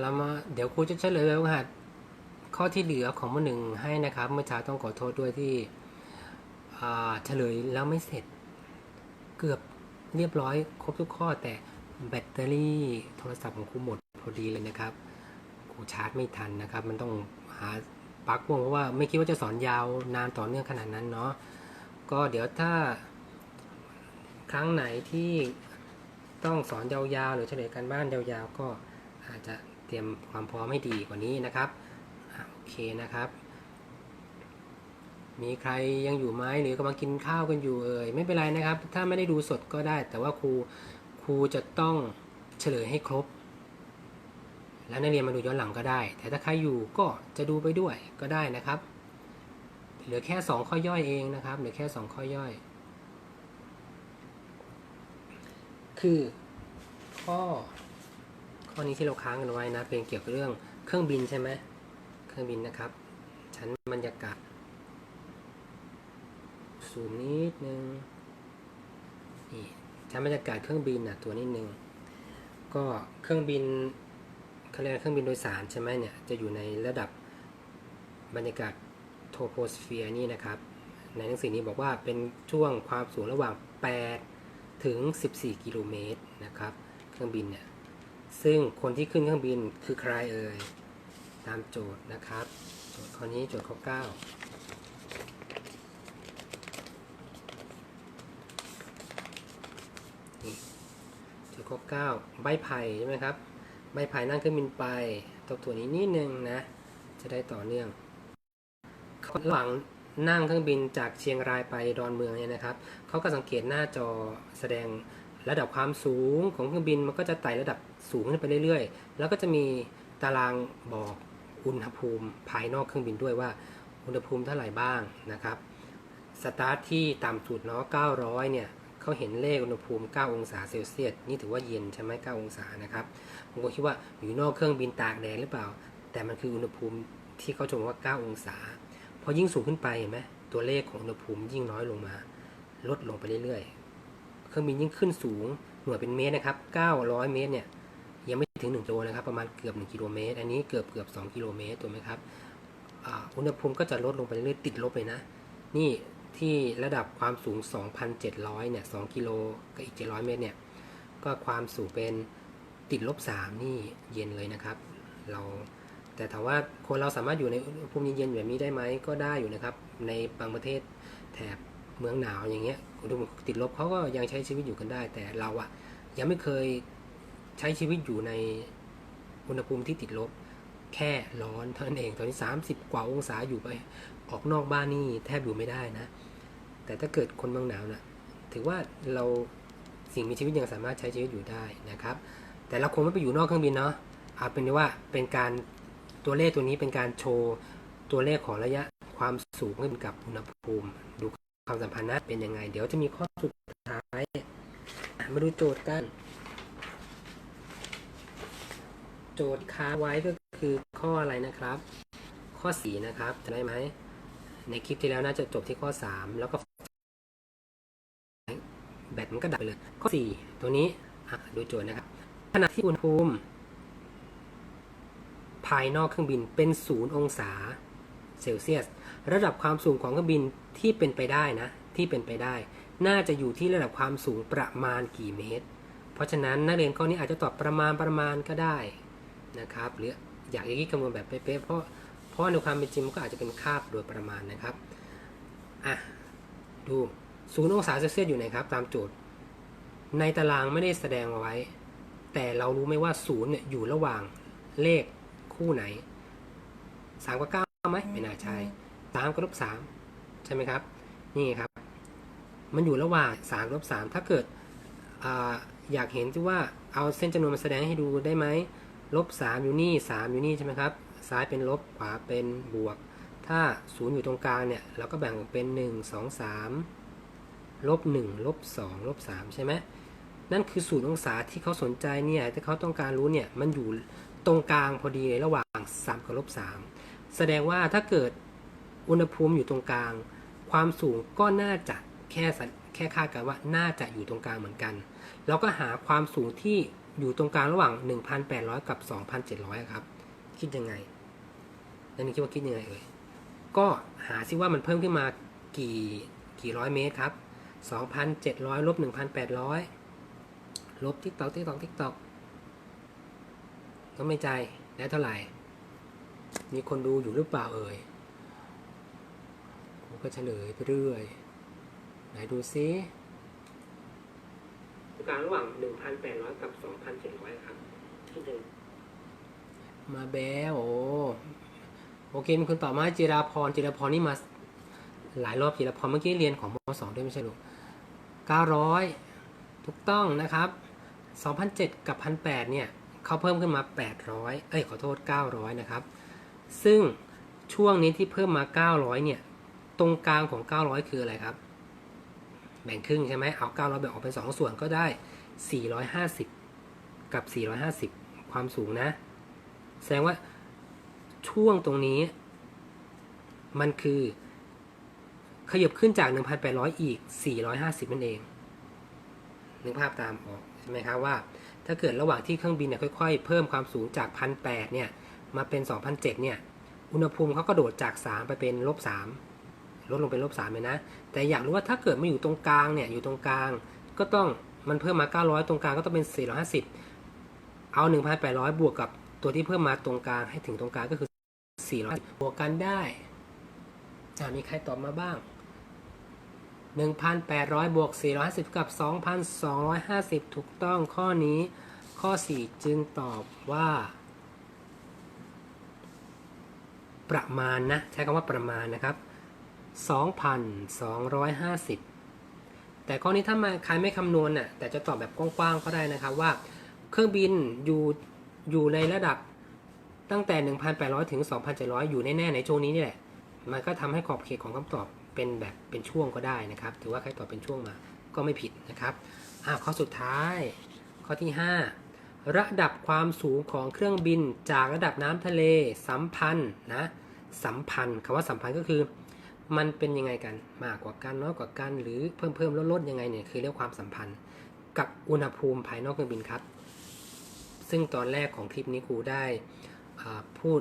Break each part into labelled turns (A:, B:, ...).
A: เรามาเดี๋ยวครูจะเฉลยรหัสข้อที่เหลือของมหนึ่งให้นะครับ เมื่อเช้าต้องขอโทษด้วยที่เฉลยแล้วไม่เสร็จ เกือบเรียบร้อยครบทุกข้อแต่แบตเตอรี่โทรศัพท์ของครูหมดพอดีเลยนะครับครูชาร์จไม่ทันนะครับ มันต้องหาปลั๊กพ่วงเพราะว่าไม่คิดว่าจะสอนยาวนานต่อเนื่องขนาดนั้นเนาะก็เดี๋ยวถ้าครั้งไหนที่ต้องสอนยาวๆ หรือเฉลยการบ้านยาวๆ ก็อาจจะ ตรียมความพร้อมให้ดีกว่านี้นะครับอโอเคนะครับ มีใครยังอยู่ไหมหรือกำลังกินข้าวกันอยู่เอ่ยไม่เป็นไรนะครับ ถ้าไม่ได้ดูสดก็ได้ แต่ว่าครูครูจะต้องเฉลยให้ครบ แล้วนักเรียนมาดูย้อนหลังก็ได้ แต่ถ้าใครอยู่ก็จะดูไปด้วยก็ได้นะครับ เหลือแค่สองข้อย่อยเองนะครับเหลือแค่สองข้อย่อย คือข้อ ข้อนี้ที่เราค้างกันไว้นะเป็นเกี่ยวกับเรื่องเครื่องบินใช่ไหมเครื่องบินนะครับ ชั้นบรรยากาศซูมนิดนึงนี่ชั้นบรรยากาศเครื่องบินนะตัวนิดนึงก็เครื่องบินเขาเรียกเครื่องบินโดยสารใช่ไหมเนี่ยจะอยู่ในระดับบรรยากาศโทโพสเฟียร์นี่นะครับ ในหนังสือนี้บอกว่าเป็นช่วงความสูงระหว่าง 8 ถึง 14 กิโลเมตรนะครับ เครื่องบินเนี่ย ซึ่งคนที่ขึ้นเครื่องบินคือใครเอ่ย ตามโจทย์นะครับ โจทย์ข้อนี้โจทย์ข้อ 9 โจทย์ข้อ 9 ใบไผ่ใช่ไหมครับ ใบไผ่นั่งเครื่องบินไปทบทวนนี้นิดนึงนะ จะได้ต่อเนื่องระหว่างนั่งเครื่องบินจากเชียงรายไปดอนเมืองเนี่ยนะครับ เขาก็สังเกตหน้าจอแสดงระดับความสูงของเครื่องบินมันก็จะไต่ระดับ สูงขึ้นไปเรื่อยๆ แล้วก็จะมีตารางบอกอุณหภูมิภายนอกเครื่องบินด้วยว่า อุณหภูมิเท่าไหร่บ้างนะครับ สตาร์ทที่ต่ำสุดเนาะ 900 เนี่ยเขาเห็นเลขอุณหภูมิ 9 องศาเซลเซียส นี่ถือว่าเย็นใช่ไหม9องศานะครับ ผมก็คิดว่าอยู่นอกเครื่องบินตากแดดหรือเปล่า แต่มันคืออุณหภูมิที่เขาชมว่า 9 องศา พอยิ่งสูงขึ้นไปเห็นไหมตัวเลขของอุณหภูมิยิ่งน้อยลงมา ลดลงไปเรื่อยๆ เครื่องบินยิ่งขึ้นสูง หน่วยเป็นเมตรนะครับ 900 เมตรเนี่ย ถึง1กิโลนะครับ ประมาณเกือบ 1 กิโลเมตร อันนี้เกือบเกือบ2กิโลเมตรถูกไหมครับอุณหภูมิก็จะลดลงไปเรื่อยๆติดลบเลยนะ นี่ที่ระดับความสูง 2,700 เนี่ย 2 กิโลกับอีก 700 เมตร เนี่ย ก็ความสูงเป็นติดลบ 3 นี่เย็นเลยนะครับ เรา แต่ถามว่าคนเราสามารถอยู่ในอุณหภูมิเย็นๆแบบนี้ได้ไหม ก็ได้อยู่นะครับ ในบางประเทศแถบเมืองหนาวอย่างเงี้ยอุณหภูมิติดลบเขาก็ยังใช้ชีวิตอยู่กันได้ แต่เราอะยังไม่เคย ใช้ชีวิตอยู่ในอุณหภูมิที่ติดลบ แค่ร้อนเท่านั้นเอง ตอนนี้ 30 กว่าองศาอยู่ไป ออกนอกบ้านนี่แทบอยู่ไม่ได้นะ แต่ถ้าเกิดคนเมืองหนาวนะ่ะถือว่าเราสิ่งมีชีวิตยังสามารถใช้ชีวิตอยู่ได้นะครับ แต่เราคงไม่ไปอยู่นอกเครื่องบินเนาะเอาเป็นว่าเป็นการตัวเลขตัวนี้เป็นการโชว์ตัวเลขของระยะความสูงขึ้นกับอุณหภูมิ ดูความสัมพันธ์นะเป็นยังไง เดี๋ยวจะมีข้อสุดท้าย มาดูโจทย์กัน โจทย์ค้างไว้ก็คือข้ออะไรนะครับ ข้อ 4 นะครับจะได้ไหม ในคลิปที่แล้วน่าจะจบที่ข้อ 3 แล้วก็แบตมันก็ดับไปเลย ข้อ 4 ตัวนี้ดูโจทย์นะครับ ขณะที่อุณหภูมิ ภายนอกเครื่องบินเป็น 0 องศาเซลเซียส ระดับความสูงของเครื่องบินที่เป็นไปได้นะ ที่เป็นไปได้ น่าจะอยู่ที่ระดับความสูงประมาณกี่เมตร เพราะฉะนั้นนักเรียนข้อนี้อาจจะตอบประมาณประมาณก็ได้ นะครับ หรืออยากจะคิดคำนวณแบบเป๊ะๆเพราะเพราะในความเป็นจริงมันก็อาจจะเป็นคาบโดยประมาณนะครับอะดูศูนย์องศาเซลเซียสอยู่ไหนครับ ตามโจทย์ ในตารางไม่ได้แสดงเอาไว้ แต่เรารู้ไหมว่าศูนย์เนี่ยอยู่ระหว่างเลขคู่ไหนสามกับเก้าไหมไม่น่าใช่สามกับลบสามใช่ไหมครับ นี่ครับ มันอยู่ระหว่างสามลบสามถ้าเกิดออยากเห็นที่ว่าเอาเส้นจำนวนมาแสดงให้ดูได้ไหม ลบสามอยู่นี่สามอยู่นี่ใช่ไหมครับ ซ้ายเป็นลบ ขวาเป็นบวก ถ้าศูนย์อยู่ตรงกลางเนี่ย เราก็แบ่งเป็นหนึ่งสองสามลบหนึ่งลบสองลบสามใช่ไหม นั่นคือศูนย์องศาที่เขาสนใจเนี่ยที่เขาต้องการรู้เนี่ย มันอยู่ตรงกลางพอดีเลยระหว่าง 3 กับลบ 3 แสดงว่าถ้าเกิดอุณหภูมิอยู่ตรงกลาง ความสูงก็น่าจะแค่แค่คาดกันว่าน่าจะอยู่ตรงกลางเหมือนกัน เราก็หาความสูงที่ อยู่ตรงกลางระหว่าง 1,800 กับ 2,700อะครับ คิดยังไงแล้วนี่คิดว่าคิดยังไงเอ่ย ก็หาซิว่ามันเพิ่มขึ้นมากี่กี่ร้อยเมตรครับ 2,700ลบ1,800ลบติ๊กตอกติ๊กตอกติ๊กตอกก็ไม่ใจแล้วเท่าไหร่ มีคนดูอยู่หรือเปล่าเอ่ยก็เฉลยไปเรื่อย ไหนดูซิ กลางระหว่าง 1,800 กับ 2,700 ครับคิดดูมาแบโอโอเคมีคนตอบมาจิราพรจิราพรนี่มาหลายรอบจิราพรเมื่อกี้เรียนของมสองด้วยไม่ใช่หรอ900 ถูกต้องนะครับ 2,007 กับ 1,800 เนี่ยเขาเพิ่มขึ้นมา 800 เอ้ยขอโทษ 900 นะครับ ซึ่งช่วงนี้ที่เพิ่มมา 900 เนี่ย ตรงกลางของ 900 คืออะไรครับ แบ่งครึ่งใช่ไหมเอา900แบ่งออกเป็น2ส่วนก็ได้450กับ450ความสูงนะ แสดงว่าช่วงตรงนี้ มันคือขยับขึ้นจาก 1,800 อีก 450 นั่นเอง นึกภาพตามออกใช่ไหมครับว่า ถ้าเกิดระหว่างที่เครื่องบินเนี่ยค่อยๆ เพิ่มความสูงจาก 1,800 เนี่ย มาเป็น 2,007 เนี่ย อุณหภูมิเขาก็โดดจาก 3 ไปเป็นลบ 3 ลดลงเป็นลบ3เลยนะ แต่อยากรู้ว่าถ้าเกิดมาอยู่ตรงกลางเนี่ยอยู่ตรงกลาง ก็ต้องมันเพิ่มมา 900 ตรงกลางก็ต้องเป็น 450 เอา 1,800 บวกกับตัวที่เพิ่มมาตรงกลางให้ถึงตรงกลางก็คือ 400 บวกกันได้อ่ามีใครตอบมาบ้าง 1,800 บวก 450 กับ 2,250 ถูกต้องข้อนี้ข้อ 4 จึงตอบว่า ประมาณนะ ใช้คำว่าประมาณนะครับ 2,250 แต่ข้อนี้ถ้ามาใครไม่คำนวณน่ะแต่จะตอบแบบกว้างๆก็ได้นะครับว่า เครื่องบินอยู่อยู่ในระดับตั้งแต่ 1,800 ถึง 2,700 อยู่แน่ๆในช่วงนี้นี่แหละ มันก็ทำให้ขอบเขตของคำตอบเป็นแบบเป็นช่วงก็ได้นะครับ ถือว่าใครตอบเป็นช่วงมาก็ไม่ผิดนะครับอ่าข้อสุดท้าย ข้อที่ 5 ระดับความสูงของเครื่องบินจากระดับน้ำทะเลสัมพันธ์นะสัมพันธ์คำว่าสัมพันธ์ก็คือ มันเป็นยังไงกันมากกว่ากันน้อยกว่ากันหรือเพิ่มเพิ่มลดลดยังไงเนี่ยคือเรียกความสัมพันธ์ กับอุณหภูมิภายนอกเครื่องบินครับ ซึ่งตอนแรกของคลิปนี้ครูได้พูด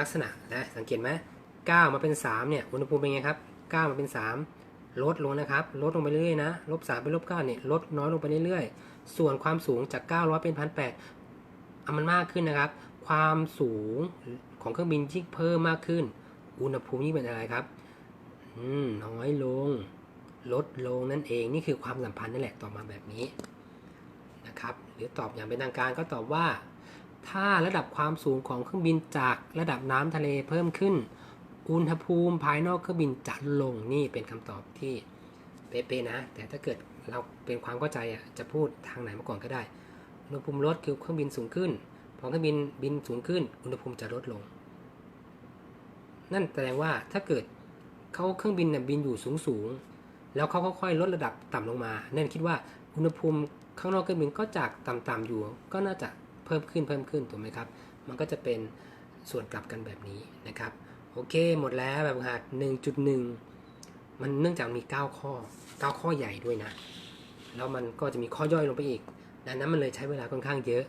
A: ลักษณะนะสังเกตไหม9มาเป็น3เนี่ยอุณหภูมิเป็นไงครับ9มาเป็น 3 ลดลงนะครับ ลดลงไปเรื่อยๆนะลบ3เป็นลบ9เนี่ยลดน้อยลงไปเรื่อยๆ ส่วนความสูงจาก 900 เป็น1,800อะมันมากขึ้นนะครับ ความสูงของเครื่องบินยิ่งเพิ่มมากขึ้น อุณหภูมิยิ่งเป็นอะไรครับ น้อยลง ลดลงนั่นเองนี่คือความสัมพันธ์นั่นแหละตอบมาแบบนี้นะครับ หรือตอบอย่างเป็นทางการก็ตอบว่า ถ้าระดับความสูงของเครื่องบินจากระดับน้ำทะเลเพิ่มขึ้น อุณหภูมิภายนอกเครื่องบินจะลงนี่เป็นคำตอบที่เป๊ะๆนะ แต่ถ้าเกิดเราเป็นความเข้าใจอะจะพูดทางไหนมาก่อนก็ได้อุณหภูมิลดคือเครื่องบินสูงขึ้นพอเครื่องบินบินสูงขึ้น อุณหภูมิจะลดลง นั่นแสดงว่าถ้าเกิด เขาเครื่องบินน่ะบินอยู่สูงสูงๆแล้วเขาค่อยๆลดระดับต่ำลงมานั่นคิดว่าอุณหภูมิข้างนอกเครื่องบินก็จากต่ำๆอยู่ ก็น่าจะเพิ่มขึ้นเพิ่มขึ้นถูกไหมครับ มันก็จะเป็นส่วนกลับกันแบบนี้นะครับ โอเคหมดแล้วแบบหัด1.1 มันเนื่องจากมี 9 ข้อ 9 ข้อใหญ่ด้วยนะ แล้วมันก็จะมีข้อย่อยลงไปอีก ดังนั้นมันเลยใช้เวลาค่อนข้างเยอะ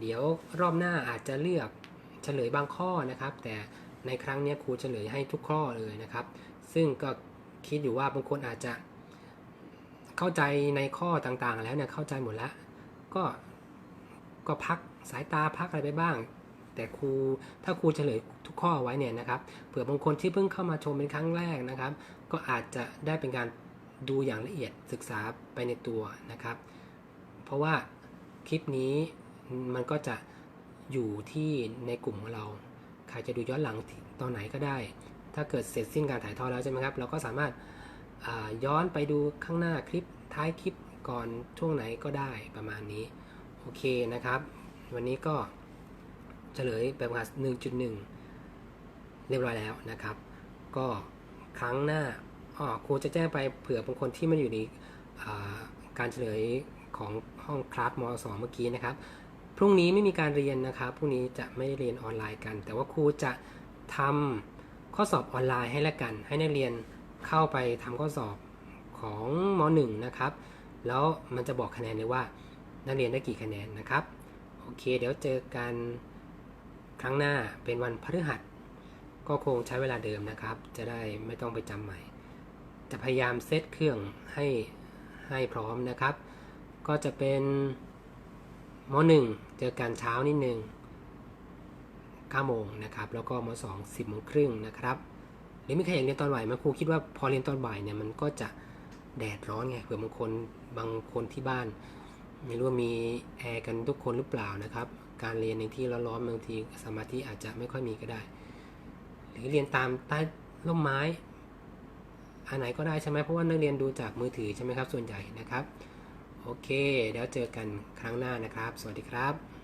A: เดี๋ยวรอบหน้าอาจจะเลือกเฉลยบางข้อนะครับ แต่ในครั้งนี้ครูเฉลยให้ทุกข้อเลยนะครับ ซึ่งก็คิดอยู่ว่าบางคนอาจจะเข้าใจในข้อต่างๆ แล้วเนี่ยเข้าใจหมดแล้วก็ก็พักสายตาพักอะไรไปบ้าง แต่ครูถ้าครูเฉลยทุกข้อไว้เนี่ยนะครับเผื่อบางคนที่เพิ่งเข้ามาชมเป็นครั้งแรกนะครับ ก็อาจจะได้เป็นการดูอย่างละเอียดศึกษาไปในตัวนะครับ เพราะว่าคลิปนี้มันก็จะอยู่ที่ในกลุ่มของเรา ใครจะดูย้อนหลังตอนไหนก็ได้ ถ้าเกิดเสร็จสิ้นการถ่ายทอดแล้วใช่ไหมครับ เราก็สามารถย้อนไปดูข้างหน้าคลิปท้ายคลิปก่อนช่วงไหนก็ได้ประมาณนี้ โอเคนะครับ วันนี้ก็เฉลยแบบหัด1.1 เรียบร้อยแล้วนะครับ ก็ครั้งหน้าอ๋อครูจะแจ้งไปเผื่อบางคนที่ไมันอยู่ในการเฉลยของห้องคลาสมสเมื่อกี้นะครับ พรุ่งนี้ไม่มีการเรียนนะครับ พรุ่งนี้จะไม่ได้เรียนออนไลน์กัน แต่ว่าครูจะทำ ข้อสอบออนไลน์ให้ละกัน ให้นักเรียนเข้าไปทำข้อสอบของม .1 นะครับ แล้วมันจะบอกคะแนนเลยว่านักเรียนได้กี่คะแนนนะครับ โอเค เดี๋ยวเจอกันครั้งหน้าเป็นวันพฤหัส ก็คงใช้เวลาเดิมนะครับ จะได้ไม่ต้องไปจำใหม่ จะพยายามเซตเครื่องให้ให้พร้อมนะครับ ก็จะเป็นม .1 เจอกันเช้านิดนึง 9โมงนะครับแล้วก็ม .2 10โมงครึ่งนะครับหรือมีใครอยากเรียนตอนบ่ายไหมครูคิดว่าพอเรียนตอนบ่ายเนี่ยมันก็จะแดดร้อนไงเผื่อบางคนบางคนที่บ้าน ไม่รู้ว่ามีแอร์กันทุกคนหรือเปล่านะครับ การเรียนในที่ร้อนๆบางทีสมาธิอาจจะไม่ค่อยมีก็ได้ หรือเรียนตามใต้ร่มไม้อันไหนก็ได้ใช่ไหมเพราะว่านักเรียนดูจากมือถือใช่ไหมครับส่วนใหญ่นะครับ โอเคเดี๋ยวเจอกันครั้งหน้านะครับ สวัสดีครับ